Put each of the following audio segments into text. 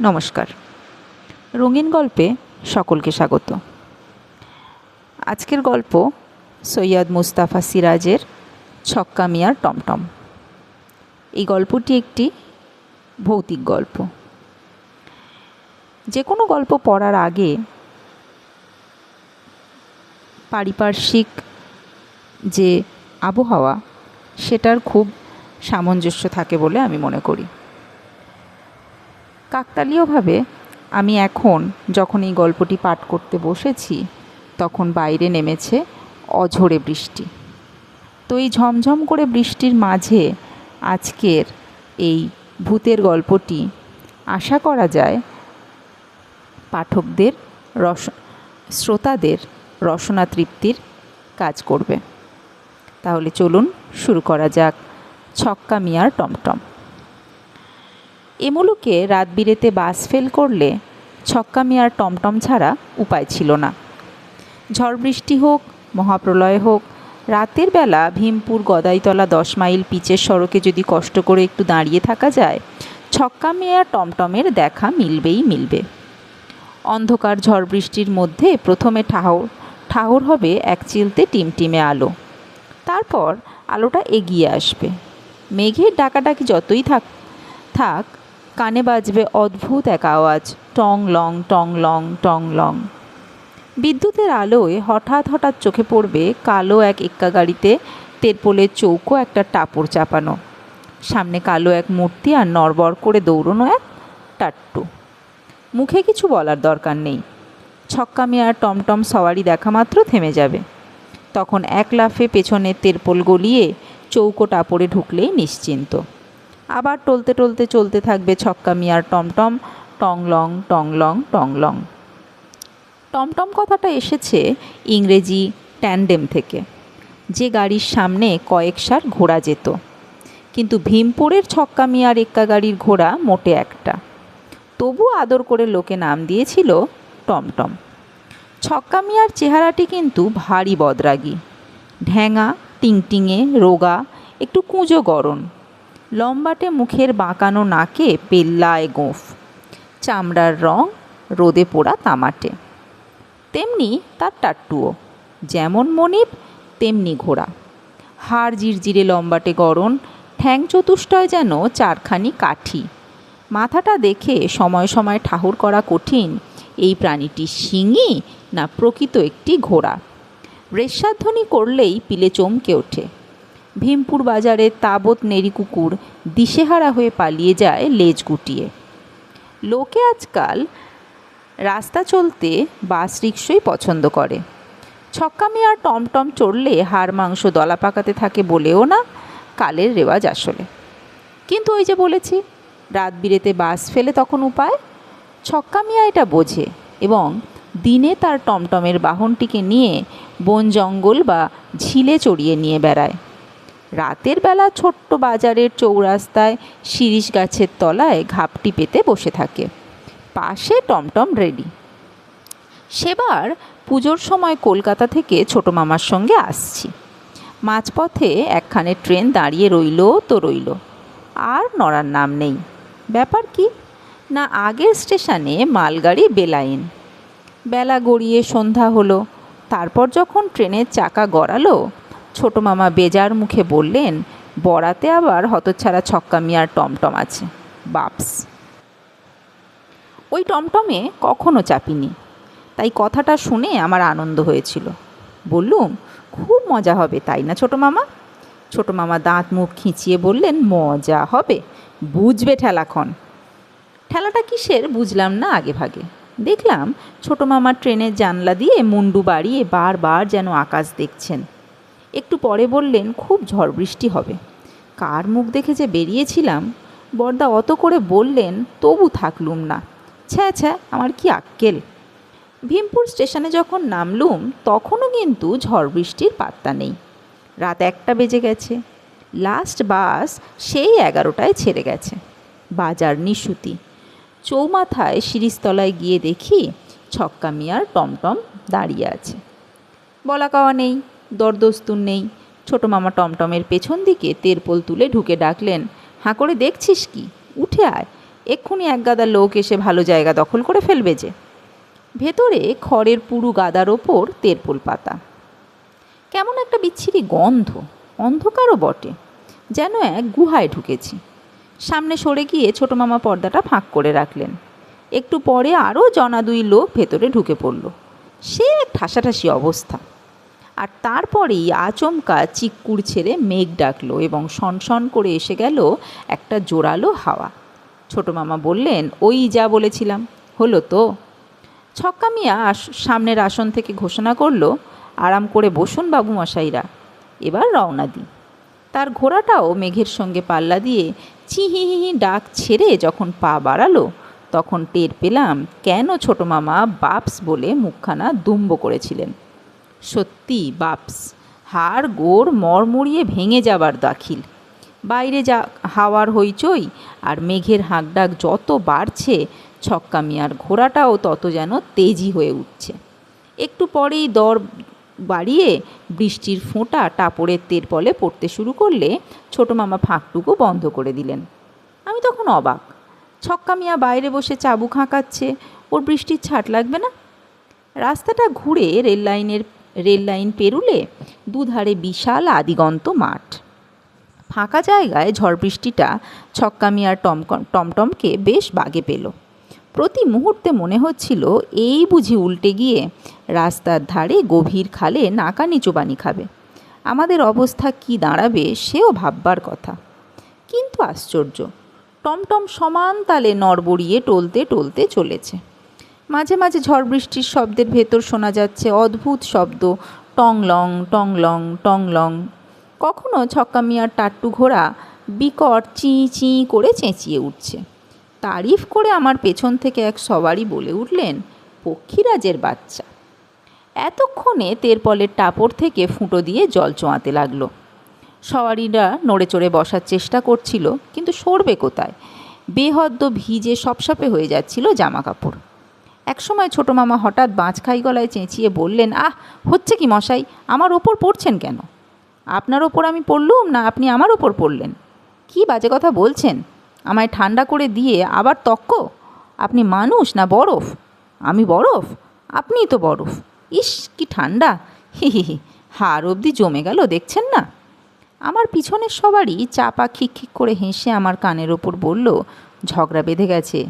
নমস্কার। রঙিন গল্পে সকলকে স্বাগত। আজকের গল্প সৈয়দ মুস্তাফা সিরাজের ছক্কা মিয়ার টমটম। এই গল্পটি একটি ভৌতিক গল্প। যে কোনো গল্প পড়ার আগে পারিপার্শ্বিক যে আবহাওয়া, সেটার খুব সামঞ্জস্য থাকে বলে আমি মনে করি। কাকতালীয়ভাবে, আমি এখন যখন এই গল্পটি পাঠ করতে বসেছি, তখন বাইরে নেমেছে অঝোরে বৃষ্টি। তো এই ঝমঝম করে বৃষ্টির মাঝে আজকের এই ভূতের গল্পটি আশা করা যায় পাঠকদের রস, শ্রোতাদের রসনা তৃপ্তির কাজ করবে। তাহলে চলুন শুরু করা যাক ছক্কা মিয়ার টমটম। এ মুলুকে রাত বিরেতে বাস ফেল করলে ছক্কা মিয়ার টমটম ছাড়া উপায় ছিল না। ঝড় বৃষ্টি হোক, মহাপ্রলয় হোক, রাতের বেলা ভীমপুর গদাইতলা দশ মাইল পিচের সড়কে যদি কষ্ট করে একটু দাঁড়িয়ে থাকা যায়, ছক্কা মিয়ার টমটমের দেখা মিলবেই মিলবে। অন্ধকার ঝড় বৃষ্টির মধ্যে প্রথমে ঠাহর ঠাহর হবে এক চিলতে টিমটিমে আলো। তারপর আলোটা এগিয়ে আসবে। মেঘের ডাকাডাকি যতই থাক থাক কানে বাজবে অদ্ভুত এক আওয়াজ। টং লং টং লং টং লং। বিদ্যুতের আলোয় হঠাৎ হঠাৎ চোখে পড়বে কালো এক এক্কা গাড়িতে তেরপোলের চৌকো একটা টাপড় চাপানো। সামনে কালো এক মূর্তি আর নড়বড় করে দৌড়নো এক টাট্টু। মুখে কিছু বলার দরকার নেই। ছক্কা মিয়ার টমটম সওয়ারি দেখা মাত্র থেমে যাবে। তখন এক লাফে পেছনের তেরপোল গলিয়ে চৌকো টাপড়ে ঢুকলেই নিশ্চিন্ত। আবার টলতে টলতে চলতে থাকবে ছক্কা মিয়ার টমটম টং লং টং লং টং লং টমটম কথাটা এসেছে ইংরেজি ট্যান্ডেম থেকে। যে গাড়ির সামনে কয়েক সার ঘোড়া যেত। কিন্তু ভীমপুরের ছক্কা মিয়ার এক্কা গাড়ির ঘোড়া মোটে একটা। তবু আদর করে লোকে নাম দিয়েছিল টমটম। ছক্কা মিয়ার চেহারাটি কিন্তু ভারী বদরাগী। ঢ্যাঙা টিংটিঙে, রোগা, একটু কুঁজো গরম লম্বাটে মুখের বাঁকানো নাকে পেল্লায় গোঁফ। চামড়ার রং রোদে পোড়া তামাটে। তেমনি তার টাট্টুও। যেমন মনিব, তেমনি ঘোড়া। হাড় জিরজিরে লম্বাটে গরম ঠ্যাং চতুষ্টয় যেন চারখানি কাঠি। মাথাটা দেখে সময় সময় ঠাহুর করা কঠিন, এই প্রাণীটি শিঙি না প্রকৃত একটি ঘোড়া? রেশাধ্বনি করলেই পিলে চমকে ওঠে। ভীমপুর বাজারে তাবৎ নেরি কুকুর দিশেহারা হয়ে পালিয়ে যায় লেজ গুটিয়ে। লোকে আজকাল রাস্তা চলতে বাস রিক্সই পছন্দ করে। ছক্কামি আর টমটম চড়লে হাড় মাংস দলা পাকাতে থাকে বলেও না কালের রেওয়াজ আসলে। কিন্তু ওই যে বলেছি, রাত বিরেতে বাস ফেলে তখন উপায়? ছক্কা মিয়া এটা বোঝে এবং দিনে তার টমটমের বাহনটিকে নিয়ে বন জঙ্গল বা ঝিলে চড়িয়ে নিয়ে বেড়ায়। রাতের বেলা ছোট্ট বাজারের চৌরাস্তায় শিরিষ গাছের তলায় ঘাপটি পেতে বসে থাকে। পাশে টমটম রেডি। সেবার পুজোর সময় কলকাতা থেকে ছোট মামার সঙ্গে আসছি। মাঝপথে একখানে ট্রেন দাঁড়িয়ে রইল তো রইল। আর নড়ার নাম নেই। ব্যাপার কি? না আগের স্টেশনে মালগাড়ি বেলাইন। বেলা গড়িয়ে সন্ধ্যা হলো। তারপর যখন ট্রেনের চাকা গড়ালো ছোট মামা বেজার মুখে বললেন বরাতে আবার হতচ্ছাড়া ছক্কা মিয়ার টমটম আছে। বাপস। ওই টমটমে কখনো চাপিনি। তাই কথাটা শুনে আমার আনন্দ হয়েছিল। বললুম, খুব মজা হবে, তাই না ছোটো মামা? ছোটো মামা দাঁত মুখ খিঁচিয়ে বললেন, মজা হবে, বুঝবে ঠেলাখন ঠেলাটা কিসের বুঝলাম না আগে ভাগে। দেখলাম ছোটো মামা ট্রেনের জানলা দিয়ে মুন্ডু বাড়িয়ে বারবার যেন আকাশ দেখছেন। একটু পরে বললেন, খুব ঝড় বৃষ্টি হবে। কার মুখ দেখে যে বেরিয়েছিলাম? বর্দা অত করে বললেন, তবু থাকলুম না। ছ্যা ছ্যা, আমার কি আক্কেল? ভীমপুর স্টেশনে যখন নামলুম, তখনও কিন্তু ঝড় বৃষ্টির পাত্তা নেই। রাত একটা বেজে গেছে। লাস্ট বাস সেই এগারোটায় ছেড়ে গেছে। বাজার নিশুতি। চৌমাথায় শিরিষতলায় গিয়ে দেখি ছক্কা মিয়ার টমটম দাঁড়িয়ে আছে। বলা কাওয়া নেই। দরদস্তুর নেই। ছোট মামা টমটমের পেছন দিকে তেরপোল তুলে ঢুকে ডাকলেন, হাঁ করে দেখছিস কি? উঠে আয়। এক্ষুনি এক গাদা লোক এসে ভালো জায়গা দখল করে ফেলবে যে। ভেতরে খড়ের পুরু গাদার ওপর তেরপোল পাতা। কেমন একটা বিচ্ছিরি গন্ধ, অন্ধকারও বটে। যেন এক গুহায় ঢুকেছি। সামনে সরে গিয়ে ছোটো মামা পর্দাটা ফাঁক করে রাখলেন। একটু পরে আরও জনা দুই লোক ভেতরে ঢুকে পড়ল। সে এক ঠাসাঠাসি অবস্থা। আর তারপরেই আচমকা চিক্কুর ছেড়ে মেঘ ডাকলো এবং সনসন করে এসে গেল একটা জোরালো হাওয়া। ছোটো মামা বললেন, ওই যা বলেছিলাম, হলো তো? ছক্কা মিয়া সামনের আসন থেকে ঘোষণা করল, আরাম করে বসুন বাবু মশাইরা এবার রওনা দিই। তার ঘোড়াটাও মেঘের সঙ্গে পাল্লা দিয়ে চিহিহি ডাক ছেড়ে যখন পা বাড়ালো, তখন টের পেলাম কেন ছোটো মামা বাপস বলে মুখখানা দুম্ব করেছিলেন। সত্যি, বাপস। হাড় গোড় মরমরিয়ে ভেঙে যাবার দাখিল। বাইরে যা হাওয়ার হইচই আর মেঘের হাঁকডাক যত বাড়ছে, ছক্কা মিয়ার ঘোড়াটাও তত যেন তেজি হয়ে উঠছে। একটু পরেই দর বাড়িয়ে বৃষ্টির ফোঁটা টাপড়ের তেরপলে পড়তে শুরু করলে ছোটো মামা ফাঁকটুকু বন্ধ করে দিলেন। আমি তখন অবাক। ছক্কা মিয়া বাইরে বসে চাবুক হাঁকাচ্ছে, ওর বৃষ্টির ছাট লাগবে না? রাস্তাটা ঘুরে রেল লাইনের রেল লাইন পেরুলে দুধারে বিশাল আদিগন্ত মাঠ। ফাঁকা জায়গায় ঝড় বৃষ্টিটা ছক্কা মিয়ার টম টমটমকে বেশ বাগে পেল। প্রতি মুহূর্তে মনে হচ্ছিল এই বুঝি উল্টে গিয়ে রাস্তার ধারে গভীর খালে নাকানি চোবানি খাবে। আমাদের অবস্থা কি দাঁড়াবে সেও ভাববার কথা। কিন্তু আশ্চর্য, টমটম সমান তালে নড়বড়িয়ে টলতে টলতে চলেছে। মাঝে মাঝে ঝড় বৃষ্টির শব্দের ভেতর শোনা যাচ্ছে অদ্ভুত শব্দ। টং লং টং লং টং লং কখনো ছক্কা মিয়ার টাট্টু ঘোড়া বিকট চি চি করে চেঁচিয়ে উঠছে। তারিফ করে আমার পেছন থেকে এক সবারই বলে উঠলেন, পক্ষীরাজের বাচ্চা। এতক্ষণে তেরপলের টাপড় থেকে ফুটো দিয়ে জল চোঁয়াতে লাগল। সওয়ারিরা নড়ে চড়ে বসার চেষ্টা করছিল, কিন্তু সরবে কোথায়? বেহদ্দ ভিজে সপসপে হয়ে যাচ্ছিল জামা কাপড় একসময় ছোটো মামা হঠাৎ বাঁচখাই গলায় চেঁচিয়ে বললেন, আহ, হচ্ছে কি মশাই, আমার ওপর পড়ছেন কেন? আপনার ওপর আমি পড়লুম না আপনি আমার ওপর পড়লেন? কি বাজে কথা বলছেন? আমায় ঠান্ডা করে দিয়ে আবার তক্ক আপনি মানুষ না বরফ? আমি বরফ? আপনিই তো বরফ। ইস, কি ঠান্ডা! হি হি হি, হাড় অবধি জমে গেল, দেখছেন না? আমার পিছনের সবারই চাপা খিক খিক করে হেসে আমার কানের ওপর বলল, ঝগড়া বেঁধে গেছে।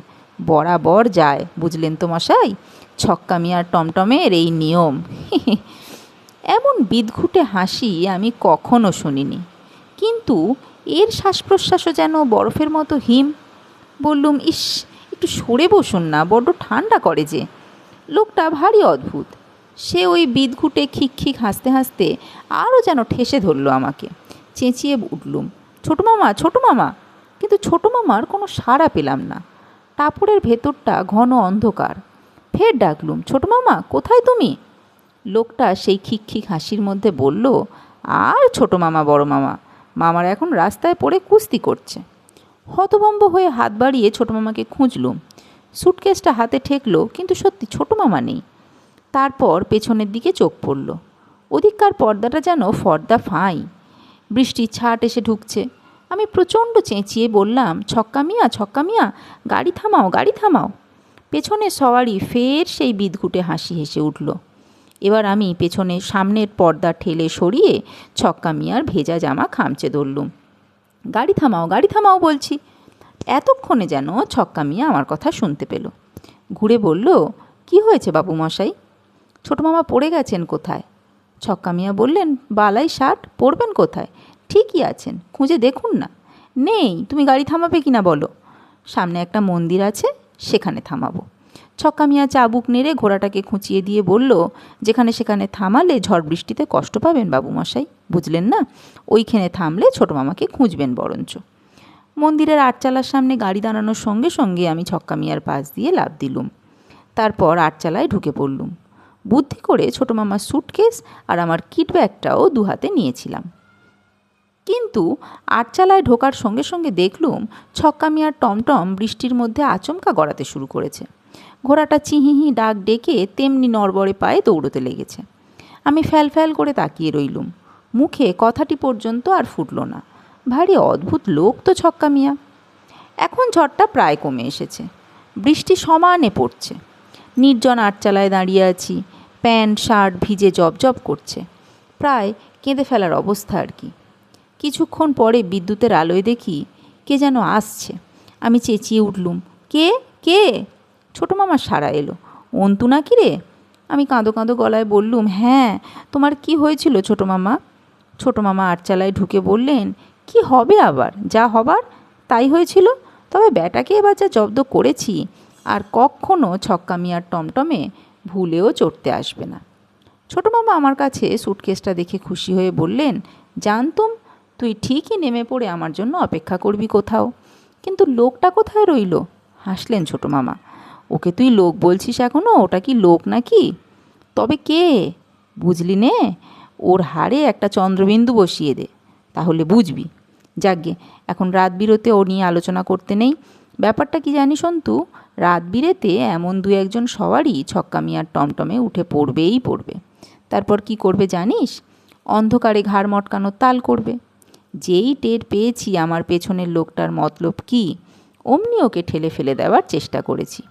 বরাবর যায়, বুঝলেন তো মশাই? ছক্কা মিয়ার টমটমের এই নিয়ম। এমন বিদঘুটে হাসি আমি কখনো শুনিনি। কিন্তু এর শ্বাস প্রশ্বাসও যেন বরফের মতো হিম। বললুম, ইস, একটু সরে বসুন না, বড্ড ঠান্ডা করে যে। লোকটা ভারী অদ্ভুত। সে ওই বিদঘুটে খিক খিক হাসতে হাসতে আরও যেন ঠেসে ধরলো আমাকে। চেঁচিয়ে উঠলুম ছোটো মামা ছোটো মামা কিন্তু ছোটো মামার কোনো সাড়া পেলাম না। টাপড়ের ভেতরটা ঘন অন্ধকার। ফের ডাকলুম, ছোটো মামা, কোথায় তুমি? লোকটা সেই খিক খিক হাসির মধ্যে বলল, আর ছোটো মামা, বড় মামা, মামার এখন রাস্তায় পড়ে কুস্তি করছে। হতভম্ব হয়ে হাত বাড়িয়ে ছোটো মামাকে খুঁজলুম। সুটকেসটা হাতে ঠেকলো, কিন্তু সত্যি ছোটো মামা নেই। তারপর পেছনের দিকে চোখ পড়ল। ওদিককার পর্দাটা যেন ফর্দা ফাঁই। বৃষ্টির ছাট এসে ঢুকছে। আমি প্রচণ্ড চেঁচিয়ে বললাম, ছক্কা মিয়া ছক্কা মিয়া, গাড়ি থামাও গাড়ি থামাও। পেছনে সওয়ারি ফের সেই বিদঘুটে হাসি হেসে উঠল। এবার আমি পেছনে সামনের পর্দা ঠেলে সরিয়ে ছক্কা মিয়ার ভেজা জামা খামচে ধরলুম। গাড়ি থামাও গাড়ি থামাও, বলছি। এতক্ষণে যেন ছক্কা মিয়া আমার কথা শুনতে পেল। ঘুরে বলল, কি হয়েছে বাবু মশাই? ছোটো মামা পড়ে গেছেন কোথায়? ছক্কা মিয়া বললেন, বালাই শার্ট পড়বেন কোথায়? ঠিকই আছেন, খুঁজে দেখুন না। নেই, তুমি গাড়ি থামাবে কি না বলো? সামনে একটা মন্দির আছে, সেখানে থামাবো। ছক্কা মিয়া চাবুক নেড়ে ঘোড়াটাকে খুঁচিয়ে দিয়ে বলল, যেখানে সেখানে থামালে ঝড় বৃষ্টিতে কষ্ট পাবেন বাবু মশাই বুঝলেন না? ওইখানে থামলে ছোটো মামাকে খুঁজবেন বরঞ্চ। মন্দিরের আটচালার সামনে গাড়ি দাঁড়ানোর সঙ্গে সঙ্গে আমি ছক্কা মিয়ার পাশ দিয়ে লাভ দিলুম। তারপর আটচালায় ঢুকে পড়লুম। বুদ্ধি করে ছোটো মামার স্যুটকেস আর আমার কিট ব্যাগটাও দু হাতে নিয়েছিলাম। কিন্তু আটচালায় ঢোকার সঙ্গে সঙ্গে দেখলুম ছক্কা মিয়ার টমটম বৃষ্টির মধ্যে আচমকা গড়াতে শুরু করেছে। ঘোড়াটা চিহিহি ডাক ডেকে তেমনি নড়বড়ে পায়ে দৌড়তে লেগেছে। আমি ফ্যাল ফ্যাল করে তাকিয়ে রইলুম। মুখে কথাটি পর্যন্ত আর ফুটল না। ভারী অদ্ভুত লোক তো ছক্কা মিয়া। এখন ঝড়টা প্রায় কমে এসেছে। বৃষ্টি সমানে পড়ছে। নির্জন আটচালায় দাঁড়িয়ে আছি। প্যান্ট, শার্ট ভিজে জবজব করছে। প্রায় কেঁদে ফেলার অবস্থা আর কি। কিছুক্ষণ পরে বিদ্যুতের আলোয় দেখি কে যেন আসছে। আমি চেঁচিয়ে উঠলুম, কে? কে? ছোটো মামা সারা এলো। অন্তু নাকি রে? আমি কাঁদো কাঁদো গলায় বললুম হ্যাঁ তোমার কি হয়েছিল ছোটো মামা? ছোটো মামা আটচালায় ঢুকে বললেন, কি হবে আবার? যা হবার তাই হয়েছিল। তবে ব্যাটাকে এবার যা জব্দ করেছি, আর কখনো ছক্কা মিয়ার টমটমে ভুলেও চড়তে আসবে না। ছোটো মামা আমার কাছে সুটকেসটা দেখে খুশি হয়ে বললেন, জানতুম তুই ঠিকই নেমে পড়ে আমার জন্য অপেক্ষা করবি কোথাও। কিন্তু লোকটা কোথায় রইল? হাসলেন ছোটো মামা। ওকে তুই লোক বলছিস এখনও ওটা কি লোক নাকি? তবে কে? বুঝলি নে? ওর হাড়ে একটা চন্দ্রবিন্দু বসিয়ে দে। তাহলে বুঝবি। যাকগে, এখন রাত বিরতে ও নিয়ে আলোচনা করতে নেই। ব্যাপারটা কি জানিস অন্তু রাত বিরেতে এমন দু একজন সবারই ছক্কা মিয়ার টমটমে উঠে পড়বেই পড়বে। তারপর কি করবে জানিস? অন্ধকারে ঘাড় মটকানোর তাল করবে। যেই টের পেয়েছি আমার পেছনের লোকটার মতলব কি, অমনি ওকে ঠেলে ফেলে দেওয়ার চেষ্টা করেছি।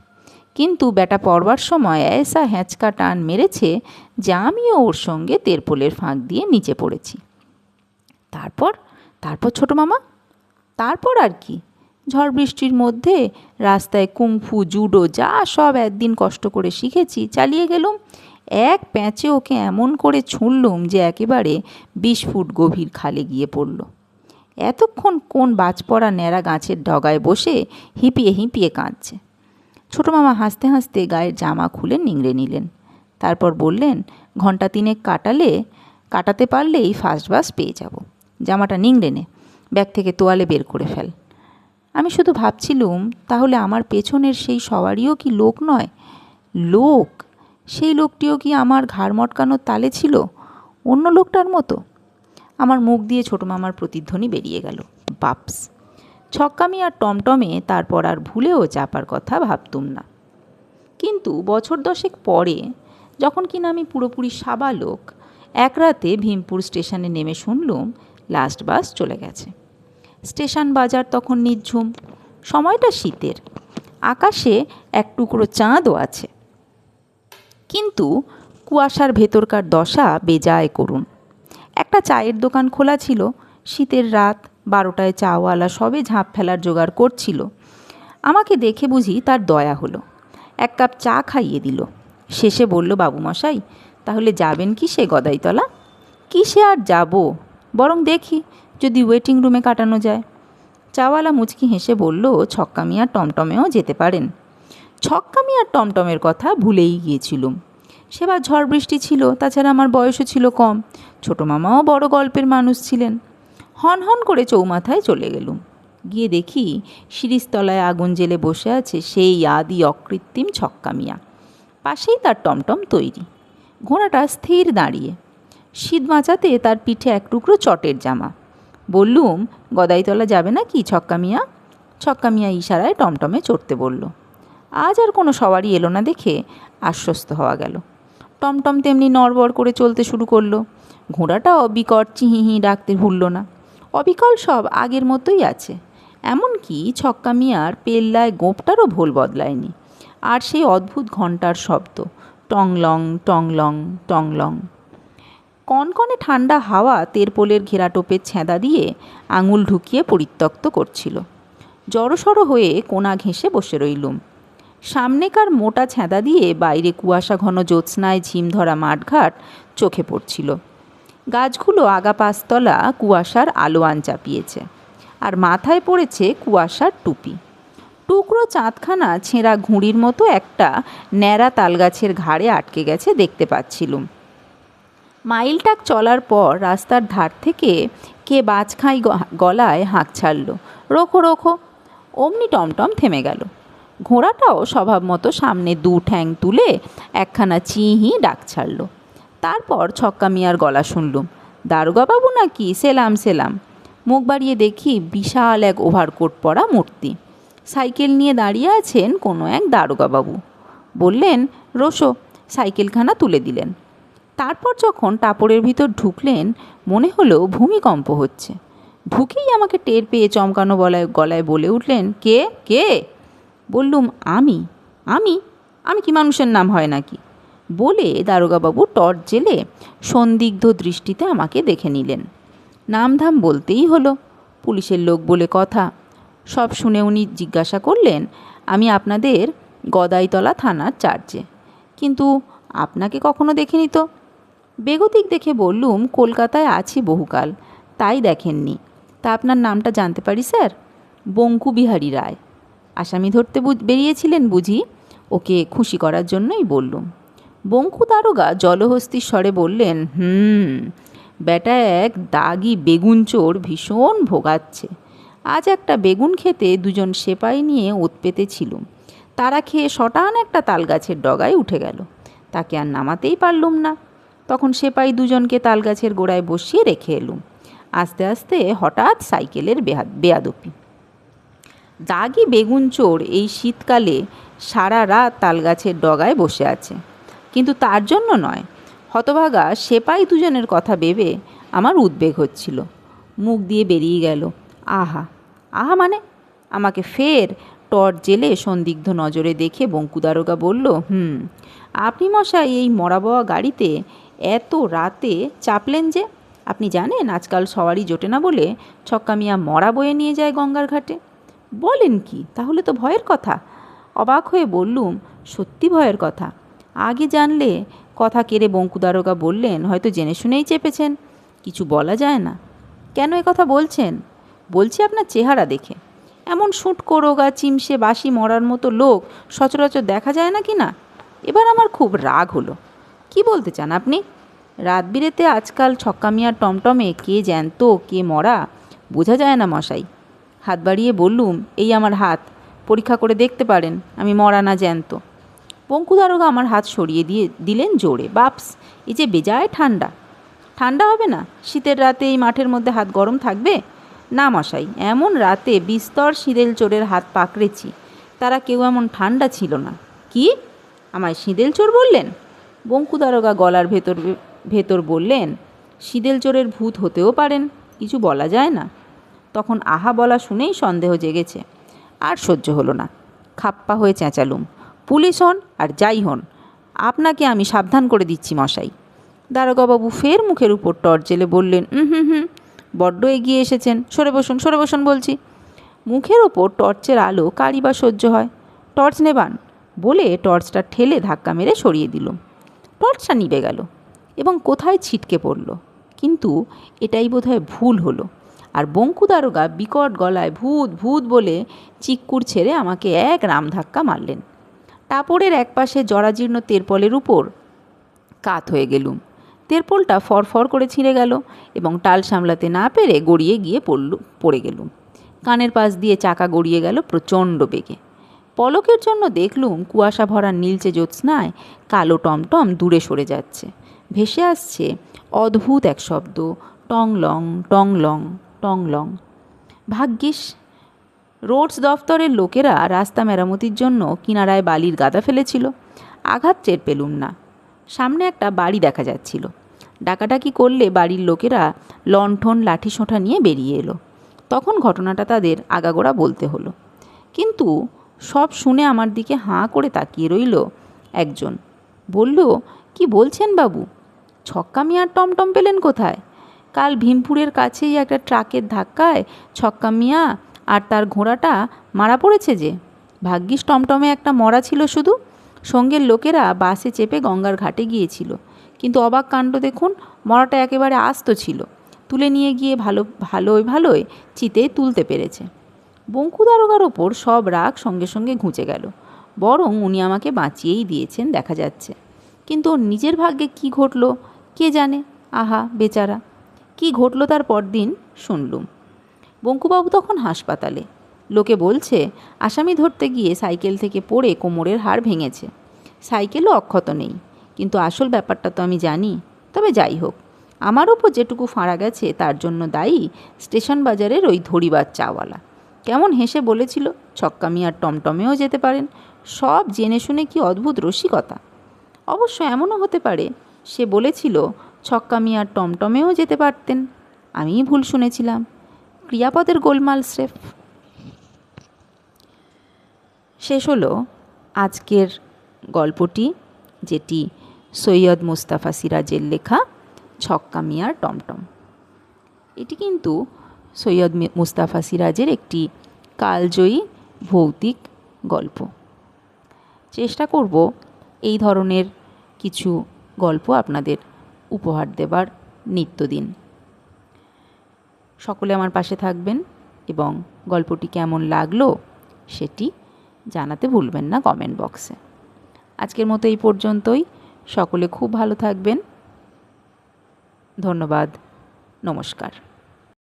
কিন্তু বেটা পড়বার সময় এসা হ্যাঁচকা টান মেরেছে যে আমিও ওর সঙ্গে তেরপোলের ফাঁক দিয়ে নিচে পড়েছি। তারপর? তারপর ছোটো মামা? তারপর আর কি? ঝড় বৃষ্টির মধ্যে রাস্তায় কুংফু, জুডো, যা সব একদিন কষ্ট করে শিখেছি, চালিয়ে গেলুম। এক প্যাঁচে ওকে এমন করে ছুঁড়লুম যে একেবারে বিশ ফুট গভীর খালে গিয়ে পড়ল। এতক্ষণ কোন বাজ পড়া ন্যাড়া গাছের ডগায় বসে হিপিয়ে হিপিয়ে কাঁদছে। ছোটো মামা হাসতে হাসতে গায়ের জামা খুলে নিংড়ে নিলেন। তারপর বললেন ঘণ্টা তিনেক কাটালে, কাটাতে পারলেই ফার্স্ট বাস পেয়ে যাব। জামাটা নিংড়ে নে, ব্যাগ থেকে তোয়ালে বের করে ফেল। আমি শুধু ভাবছিলুম, তাহলে আমার পেছনের সেই সবারইও কি লোক নয়? লোক? সেই লোকটিও কি আমার ঘাড় মটকানোর তালে ছিল? অন্য লোকটার মতো। আমার মুখ দিয়ে ছোটো মামার প্রতিধ্বনি বেরিয়ে গেল। বাপস। ছক্কামি আর টমটমে তারপর আর ভুলেও চাপার কথা ভাবতুম না। কিন্তু বছর দশেক পরে, যখন কিনা আমি পুরোপুরি সাবালোক এক রাতে ভীমপুর স্টেশনে নেমে শুনলুম লাস্ট বাস চলে গেছে। স্টেশন বাজার তখন নিঝুম। সময়টা শীতের। আকাশে এক টুকরো চাঁদও আছে। কিন্তু কুয়াশার ভেতরকার দশা বেজায় করুন। একটা চায়ের দোকান খোলা ছিল, শীতের রাত, বারোটায় চাওয়ালা সবে ঝাঁপ ফেলার জোগাড় করছিল। আমাকে দেখে বুঝি তার দয়া হলো। এক কাপ চা খাইয়ে দিল। শেষে বলল, বাবুমশাই, তাহলে যাবেন কি সে গদাইতলা? কিসে আর যাব? বরং দেখি, যদি ওয়েটিং রুমে কাটানো যায়। চাওয়ালা মুচকি হেসে বলল, ছক্কা মিয়া টমটমেও যেতে পারেন। ছক্কা মিয়ার টমটমের কথা ভুলেই গিয়েছিলুম। সেবার ঝড় বৃষ্টি ছিল, তাছাড়া আমার বয়সও ছিল কম। ছোটো মামাও বড় গল্পের মানুষ ছিলেন। হন হন করে চৌমাথায় চলে গেলুম। গিয়ে দেখি শিরিষতলায় আগুন জেলে বসে আছে সেই আদি অকৃত্রিম ছক্কা মিয়া পাশেই তার টমটম তৈরি। ঘোড়াটা স্থির দাঁড়িয়ে। শীত বাঁচাতে তার পিঠে এক টুকরো চটের জামা। বললুম, গদাইতলা যাবে না কি ছক্কা মিয়া ছক্কা মিয়া ইশারায় টমটমে চড়তে বলল আজ আর কোনো সবারই এলো না দেখে আশ্বস্ত হওয়া গেল। টমটম তেমনি নড়বড় করে চলতে শুরু করল। ঘোড়াটাও বিকট চিহিহি ডাকতে ভুলল না। অবিকল সব আগের মতোই আছে। এমনকি ছক্কা মিয়ার পেল্লায় গোপটারও ভোল বদলায়নি। আর সেই অদ্ভুত ঘণ্টার শব্দ, টংলং টংলং টংলং। কনকনে ঠান্ডা হাওয়া তেরপোলের ঘেরাটোপের ছেঁদা দিয়ে আঙুল ঢুকিয়ে পরিত্যক্ত করছিল। জড়সড় হয়ে কোনা ঘেঁষে বসে রইলুম। সামনেকার মোটা ছেঁদা দিয়ে বাইরে কুয়াশা ঘন জ্যোৎস্নায় ঝিম ধরা মাঠঘাট চোখে পড়ছিল। গাছগুলো আগা পাঁচতলা কুয়াশার আলোয়ান চাপিয়েছে আর মাথায় পড়েছে কুয়াশার টুপি। টুকরো চাঁদখানা ছেঁড়া ঘুড়ির মতো একটা ন্যাড়া তালগাছের ঘাড়ে আটকে গেছে দেখতে পাচ্ছিলুম। মাইলটাক চলার পর রাস্তার ধার থেকে কে বাজখাই গলায় হাঁক ছাড়ল। রোখো রোখো। অমনি টমটম থেমে গেল। ঘোড়াটাও স্বভাব মতো সামনে দু ঠ্যাং তুলে একখানা চিহি ডাক ছাড়ল। তারপর ছক্কা মিয়ার গলা শুনলুম, দারোগাবাবু নাকি? সেলাম সেলাম। মুখ বাড়িয়ে দেখি বিশাল এক ওভারকোট পরা মূর্তি। সাইকেল নিয়ে দাঁড়িয়ে আছেন কোনো এক দারোগাবাবু। বললেন রোশো সাইকেলখানা তুলে দিলেন। তারপর যখন টাপড়ের ভিতর ঢুকলেন, মনে হলো ভূমিকম্প হচ্ছে। ঢুকেই আমাকে টের পেয়ে চমকানো বলায় গলায় বলে উঠলেন, কে? কে? বললুম, আমি? আমি? আমি কি মানুষের নাম হয় নাকি? বলে দারোগাবাবু টর্চ জেলে সন্দিগ্ধ দৃষ্টিতে আমাকে দেখে নিলেন। নামধাম বলতেই হলো, পুলিশের লোক বলে কথা। সব শুনে উনি জিজ্ঞাসা করলেন, আমি আপনাদের গদাইতলা থানার চার্জে কিন্তু আপনাকে কখনো দেখিনি তো? বেগতিক দেখে বললুম, কলকাতায় আছি বহুকাল, তাই দেখেননি। তা আপনার নামটা জানতে পারি, স্যার? বঙ্কু বিহারী রায়। আসামি ধরতে বেরিয়েছিলেন বুঝি? ওকে খুশি করার জন্যই বললুম। বঙ্কু দারোগা জলহস্তির স্বরে বললেন, হুম, বেটা এক দাগি বেগুন চোর ভীষণ ভোগাচ্ছে। আজ একটা বেগুন খেতে দুজন সেপাই নিয়ে ওত পেতে ছিলুম তারা খেয়ে শটান একটা তালগাছের ডগায় উঠে গেল। তাকে আর নামাতেই পারলুম না। তখন সেপাই দুজনকে তালগাছের গোড়ায় বসিয়ে রেখে এলুম। আস্তে আস্তে হঠাৎ সাইকেলের বেহা বেয়াদপি দাগি বেগুন চোর এই শীতকালে সারা রাত তালগাছের ডগায় বসে আছে। কিন্তু তার জন্য নয়। হতভাগা সেপাই দুজনের কথা ভেবে আমার উদ্বেগ হচ্ছিল। মুখ দিয়ে বেরিয়ে গেল, আহা আহা মানে? আমাকে ফের টর্চ জেলে সন্দিগ্ধ নজরে দেখে বঙ্কুদারোগা বলল, হুম, আপনি মশাই এই মরাবয়া গাড়িতে এত রাতে চাপলেন যে? আপনি জানেন আজকাল সবারই জোটে না বলে ছক্কা মিয়া মরা বয়ে নিয়ে যায় গঙ্গার ঘাটে। বলেন কি? তাহলে তো ভয়ের কথা। অবাক হয়ে বললুম, সত্যি ভয়ের কথা। আগে জানলে কথা কেড়ে বঙ্কুদারোগা বললেন, হয়তো জেনে শুনেই চেপেছেন। কিছু বলা যায় না। কেন এ কথা বলছেন? বলছি আপনার চেহারা দেখে। এমন শুঁটকো রোগা, চিমসে বাসি মরার মতো লোক সচরাচর দেখা যায় না কি না? এবার আমার খুব রাগ হলো। কি বলতে চান আপনি? রাত বিরেতে আজকাল ছক্কা মিয়ার টমটমে কে জ্যান্ত, কে মরা, বোঝা যায় না মশাই। হাত বাড়িয়ে বললুম, এই আমার হাত, পরীক্ষা করে দেখতে পারেন, আমি মরা না জ্যান্ত। পঙ্কুদারোগা আমার হাত সরিয়ে দিয়ে দিলেন জোরে, বাপস, এই যে বেজায় ঠান্ডা। ঠান্ডা হবে না? শীতের রাতে এই মাঠের মধ্যে হাত গরম থাকবে? না মশাই, এমন রাতে বিস্তর সিঁদেল চোরের হাত পাকড়েছি, তারা কেউ এমন ঠান্ডা ছিল না। কি? আমায় সিঁদেল চোর বললেন? বঙ্কু দারোগা গলার ভেতর ভেতর বললেন, সিঁদেল চোরের ভূত হতেও পারেন, কিছু বলা যায় না। তখন আহা বলা শুনেই সন্দেহ জেগেছে। আর সহ্য হলো না। খাপ্পা হয়ে চেঁচালুম। পুলিশ হন আর যাই হন, আপনাকে আমি সাবধান করে দিচ্ছি মশাই। দারোগাবাবু ফের মুখের উপর টর্চ জেলে বললেন হুম হুম, বড্ড এগিয়ে এসেছেন। সরে বসুন সরে বসুন বলছি। মুখের ওপর টর্চের আলো কারি বা সহ্য হয়? টর্চ নেবান বলে টর্চটা ঠেলে ধাক্কা মেরে সরিয়ে দিলুম। টর্চটা নিভে গেল এবং কোথায় ছিটকে পড়ল? কিন্তু এটাই বোধহয় ভুল হলো। আর বঙ্কু দারোগা বিকট গলায় ভূত ভূত বলে চিক্কুর ছেড়ে আমাকে এক রাম ধাক্কা মারলেন। টাপড়ের একপাশে জরাজীর্ণ তেরপলের উপর কাত হয়ে গেলুম। তেরপলটা ফরফর করে ছিঁড়ে গেল এবং টাল সামলাতে না পেরে গড়িয়ে গিয়ে পড়ল, পড়ে গেলুম। কানের পাশ দিয়ে চাকা গড়িয়ে গেল প্রচণ্ড বেগে। পলকের জন্য দেখলুম কুয়াশা ভরা নীলচে জ্যোৎস্নায় কালো টমটম দূরে সরে যাচ্ছে। ভেসে আসছে অদ্ভুত এক শব্দ টং লং টং লং ভাগ্যিস, রোডস দফতরের লোকেরা রাস্তা মেরামতির জন্য কিনারায় বালির গাদা ফেলেছিল। আঘাত টের পেলুম না। সামনে একটা বাড়ি দেখা যাচ্ছিল। ডাকাডাকি করলে বাড়ির লোকেরা লণ্ঠন লাঠি সোঁঠা নিয়ে বেরিয়ে এলো। তখন ঘটনাটা তাদের আগাগোড়া বলতে হলো। কিন্তু সব শুনে আমার দিকে হাঁ করে তাকিয়ে রইল একজন। বলল, কি বলছেন বাবু? ছক্কা মিয়ার টমটম পেলেন কোথায়? কাল ভীমপুরের কাছেই একটা ট্রাকের ধাক্কায় ছক্কা মিয়া আর তার ঘোড়াটা মারা পড়েছে যে। ভাগ্যিস টমটমে একটা মরা ছিল শুধু। সঙ্গের লোকেরা বাসে চেপে গঙ্গার ঘাটে গিয়েছিল। কিন্তু অবাক কাণ্ড দেখুন, মরাটা একেবারে আস্ত ছিল। তুলে নিয়ে গিয়ে ভালো ভালোই ভালোই চিতে তুলতে পেরেছে। বঙ্কু দারোগার ওপর সব রাগ সঙ্গে সঙ্গে ঘুঁচে গেল। বরং উনি আমাকে বাঁচিয়েই দিয়েছেন, দেখা যাচ্ছে। কিন্তু ওর নিজের ভাগ্যে কি ঘটল, কে জানে? আহা, বেচারা। কি ঘটল তার পরদিন? শুনলুম। বঙ্কুবাবু তখন হাসপাতালে। লোকে বলছে, আসামি ধরতে গিয়ে সাইকেল থেকে পড়ে কোমরের হাড় ভেঙেছে। সাইকেলও অক্ষত নেই। কিন্তু আসল ব্যাপারটা তো আমি জানি। তবে যাই হোক, আমার ওপর যেটুকু ফাঁড়া গেছে, তার জন্য দায়ী স্টেশন বাজারের ওই ধরিবার চাওয়ালা। কেমন হেসে বলেছিল ছক্কা মিয়ার টমটমেও যেতে পারেন। সব জেনে শুনে কি অদ্ভুত রসিকতা। অবশ্য এমনও হতে পারে, সে বলেছিল ছক্কা মিয়ার টমটমেও যেতে পারতেন। আমিই ভুল শুনেছিলাম। ক্রিয়াপদের গোলমাল, স্রেফ। শেষ হলো আজকের গল্পটি, যেটি সৈয়দ মুস্তাফা সিরাজের লেখা ছক্কা মিয়ার টমটম। এটি কিন্তু সৈয়দ মুস্তাফা সিরাজের একটি কালজয়ী ভৌতিক গল্প। চেষ্টা করব এই ধরনের কিছু গল্প আপনাদের উপহার দেবার নিত্যদিন। সকলে আমার পাশে থাকবেন এবং গল্পটি কেমন লাগল সেটি জানাতে ভুলবেন না কমেন্ট বক্সে। আজকের মতো এই পর্যন্তই। সকলে খুব ভালো থাকবেন। ধন্যবাদ। নমস্কার।